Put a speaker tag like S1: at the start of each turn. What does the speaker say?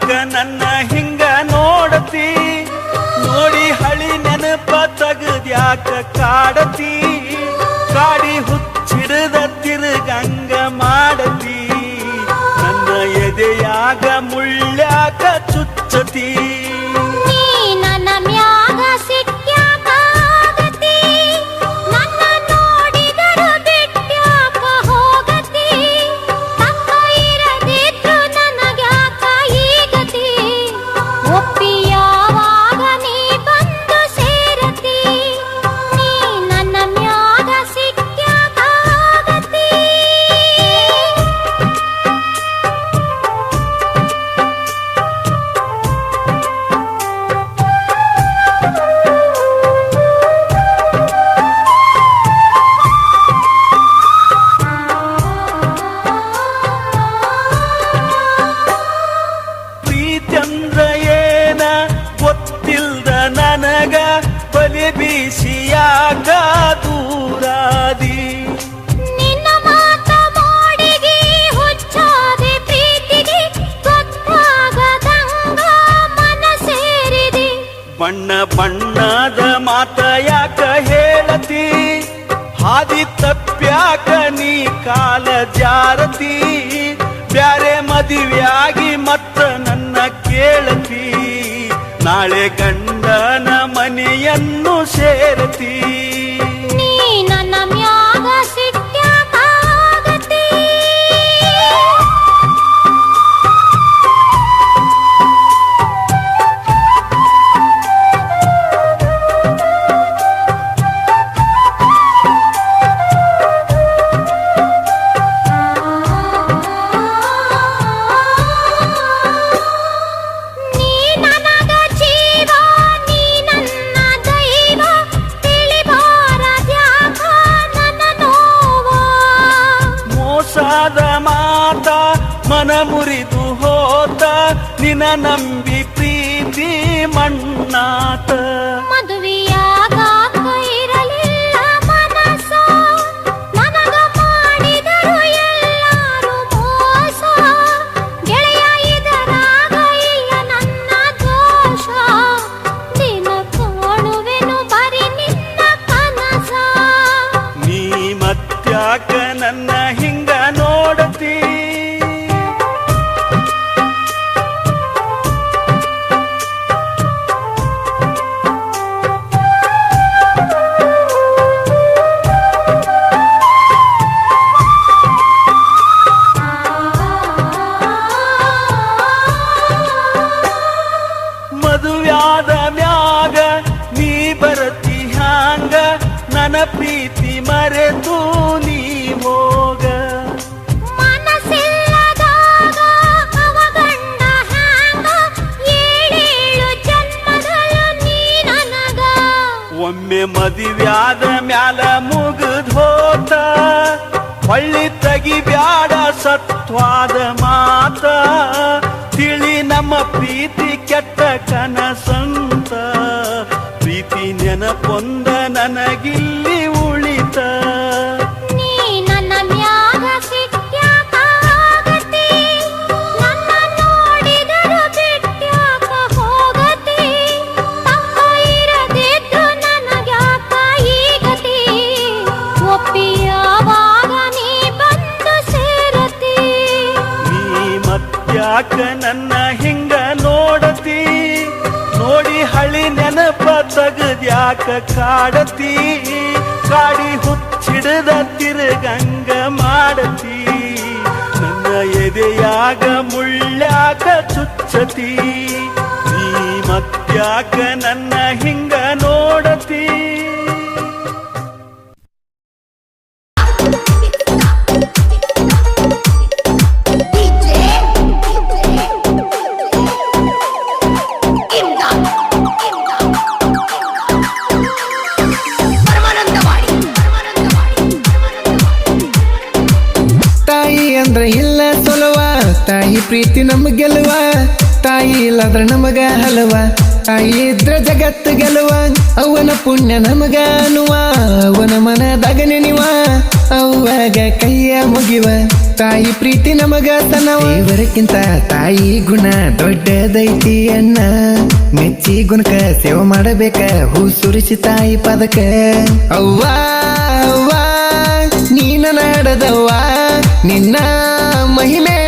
S1: ನನ್ನ ಹಿಂಗ ನೋಡತಿ? ನೋಡಿ ಹಳಿ ನೆನಪ ತಗದ್ಯಾಕ ಕಾಡತಿ? ಕಾಡಿ ಹುಚ್ಚಿಡದ ತಿರುಗಂಗ ಮಾಡತಿ? ನನ್ನ ಎದೆಯಾಗ ಮುಳ್ಳ್ಯಾಕ ಚುಚ್ಚತಿ? ಬಣ್ಣದ ಮಾತ ಯಾಕ ಹೇಳತಿ? ಹಾದಿ ತಪ್ಪ್ಯಾಕ ನೀ ಕಾಲ ಜಾರತಿ? ಬ್ಯಾರೆ ಮದುವೆಯಾಗಿ ಮತ್ತ ನನ್ನ ಕೇಳತಿ? ನಾಳೆ ಗಂಡನ ಮನೆಯನ್ನು ಸೇರತಿ? ಮೋಸದ ಮಾತ ಮನ ಮುರಿದು ಹೋತ ನಿನ ನಂಬಿ ಪ್ರೀತಿ ಮಣ್ಣಾತ. ನೋಡತಿ. ಮದುವ್ಯಾದ ಮ್ಯಾಗ ನೀ ಬರತಿ ಹ್ಯಾಂಗ? ನನ್ನ ಪ್ರೀತಿ ಮರೆತು ನೀ ಹೋಗ. ಒಮ್ಮೆ ಮದುವ್ಯಾದ ಮ್ಯಾಲ ಮುಗಿದೋತ ಹೊಳ್ಳಿ ತೆಗಿಬ್ಯಾಡ ಸತ್ವಾದ ಮಾತ ತಿಳಿ ನಮ್ಮ ಪ್ರೀತಿ ಕೆಟ್ಟ ಮತ್ಯಾಕ ನನ್ನ ಹಿಂಗ ನೋಡತಿ? ನೋಡಿ ಹಳಿ ನೆನಪ ತಗದ್ಯಾಕ ಕಾಡತಿ? ಕಾಡಿ ಹುಚ್ಚಿಡದ ತಿರುಗಂಗ ಮಾಡತಿ? ನನ್ನ ಎದೆಯಾಗ ಮುಳ್ಳ್ಯಾಕ ಚುಚ್ಚತಿ? ನೀ ಮತ್ಯಾಕ ನನ್ನ ಹಿಂಗ ನೋಡತಿ?
S2: ತಾಯಿ ಪ್ರೀತಿ ನಮ್ ಗೆಲುವ, ತಾಯಿ ಇಲ್ಲದ್ರ ನಮಗ ಹಲವ. ತಾಯಿ ಇದ್ರ ಜಗತ್ತು ಗೆಲುವ, ಅವನ ಪುಣ್ಯ ನಮಗ ಅನುವ ಅವನ ಮನದಾಗ ನೆನಿವ ಅವಾಗ ಕೈಯ ಮುಗಿವ. ತಾಯಿ ಪ್ರೀತಿ ನಮಗ ತನವ. ಇವರಕ್ಕಿಂತ ತಾಯಿ ಗುಣ ದೊಡ್ಡದೈತಿ ಅಣ್ಣ. ಮೆಚ್ಚಿ ಗುಣಕ ಸೇವೆ ಮಾಡಬೇಕ ಹೂ ಸುರಿಸಿ ತಾಯಿ ಪದಕ ಅವ್ವಾ, ಅವ್ವ, ನೀನ ನಾಡದವ್ವ. ನಿನ್ನ ಮಹಿಮೆ